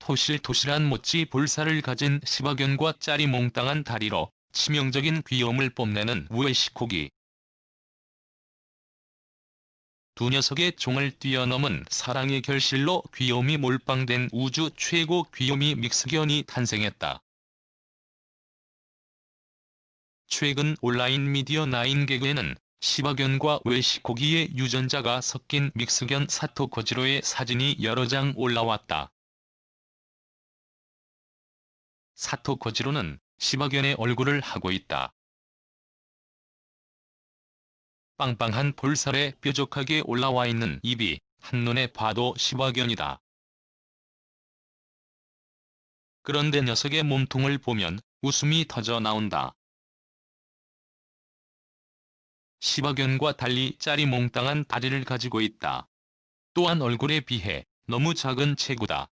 토실토실한 모찌 볼살을 가진 시바견과 짜리 몽땅한 다리로 치명적인 귀여움을 뽐내는 우에시코기. 두 녀석의 종을 뛰어넘은 사랑의 결실로 귀요미 몰빵된 우주 최고 귀요미 믹스견이 탄생했다. 최근 온라인 미디어 나인 개그에는 시바견과 외시코기의 유전자가 섞인 믹스견 사토코지로의 사진이 여러 장 올라왔다. 사토코지로는 시바견의 얼굴을 하고 있다. 빵빵한 볼살에 뾰족하게 올라와 있는 입이 한눈에 봐도 시바견이다. 그런데 녀석의 몸통을 보면 웃음이 터져 나온다. 시바견과 달리 짜리몽땅한 다리를 가지고 있다. 또한 얼굴에 비해 너무 작은 체구다.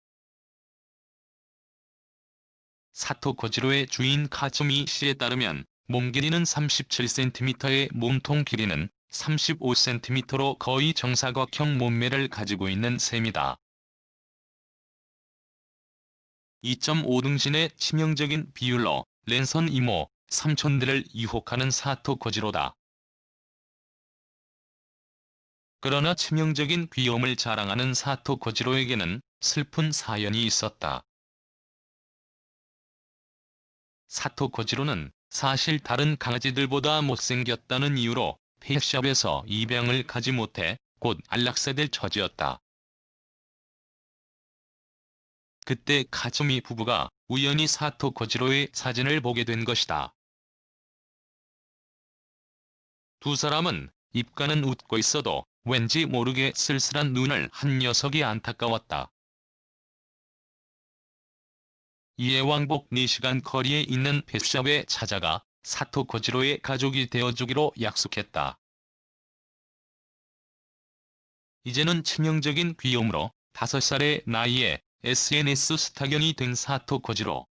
사토코지로의 주인 카츠미 씨에 따르면 몸 길이는 37cm의 몸통 길이는 35cm로 거의 정사각형 몸매를 가지고 있는 셈이다. 2.5등신의 치명적인 비율로 랜선 이모, 삼촌들을 유혹하는 사토코지로다. 그러나 치명적인 귀여움을 자랑하는 사토코지로에게는 슬픈 사연이 있었다. 사토코지로는 사실 다른 강아지들보다 못생겼다는 이유로 펫샵에서 입양을 가지 못해 곧 안락사될 처지였다. 그때 카츠미 부부가 우연히 사토코지로의 사진을 보게 된 것이다. 두 사람은 입가는 웃고 있어도 왠지 모르게 쓸쓸한 눈을 한 녀석이 안타까웠다. 이에 왕복 4시간 거리에 있는 펫샵에 찾아가 사토 코지로의 가족이 되어주기로 약속했다. 이제는 치명적인 귀여움으로 5살의 나이에 SNS 스타견이 된 사토 코지로.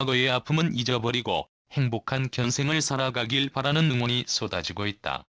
과거의 아픔은 잊어버리고 행복한 견생을 살아가길 바라는 응원이 쏟아지고 있다.